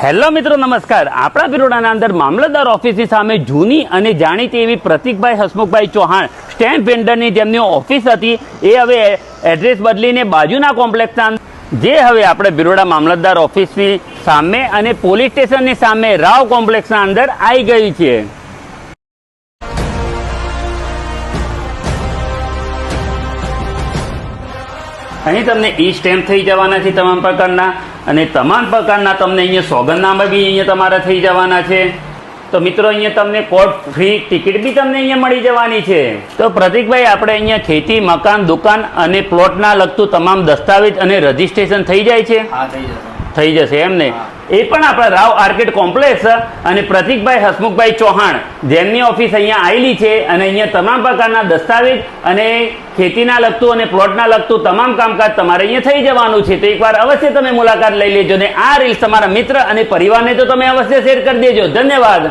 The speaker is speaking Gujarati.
હેલો મિત્રો, નમસ્કાર. આપણા બિરોડાના અંદર મામલતદાર ઓફિસની સામે જૂની અને જાણીતી એવી પ્રતિકભાઈ હસમુખભાઈ ચૌહાણ, સ્ટેમ્પ વેન્ડરની જેમની ઓફિસ હતી, એ હવે એડ્રેસ બદલીને બાજુના કોમ્પ્લેક્સના જે હવે આપણે બિરોડા મામલતદાર ઓફિસની સામે અને પોલીસ સ્ટેશનની સામે રાવ કોમ્પ્લેક્સના અંદર આવી ગઈ છે. અહીં તમને ઈ સ્ટેમ્પ થઈ જવાના છે તમામ પ્રકારના અને તમામ પ્રકારના તમને અહીંયા સોગંદનામા બી અહીંયા તમારા થઈ જવાના છે. તો મિત્રો, અહીંયા તમને કોર્ટ ફ્રી ટિકિટ બી તમને અહીંયા મળી જવાની છે. તો પ્રતિકભાઈ, આપણે અહીંયા ખેતી, મકાન, દુકાન અને પ્લોટના લગતું તમામ દસ્તાવેજ અને રજીસ્ટ્રેશન થઈ જાય છે? હા, થઈ જશે. થઈ જશે એમ ને એ પણ આપણા રાવ આર્કેડ કોમ્પ્લેક્સ અને પ્રતિકભાઈ હસમુખભાઈ ચૌહાણ, જેમની ઓફિસ અહીંયા આવેલી છે અને અહીંયા તમામ પ્રકારના દસ્તાવેજ અને ખેતીના લગતું અને પ્લોટના લગતું તમામ કામકાજ તમારે અહીંયા થઈ જવાનું છે. તો એકવાર અવશ્ય તમે મુલાકાત લઈ લેજો ને આ રીલ્સ તમારા મિત્ર અને પરિવારને તો તમે અવશ્ય શેર કરી દેજો. ધન્યવાદ.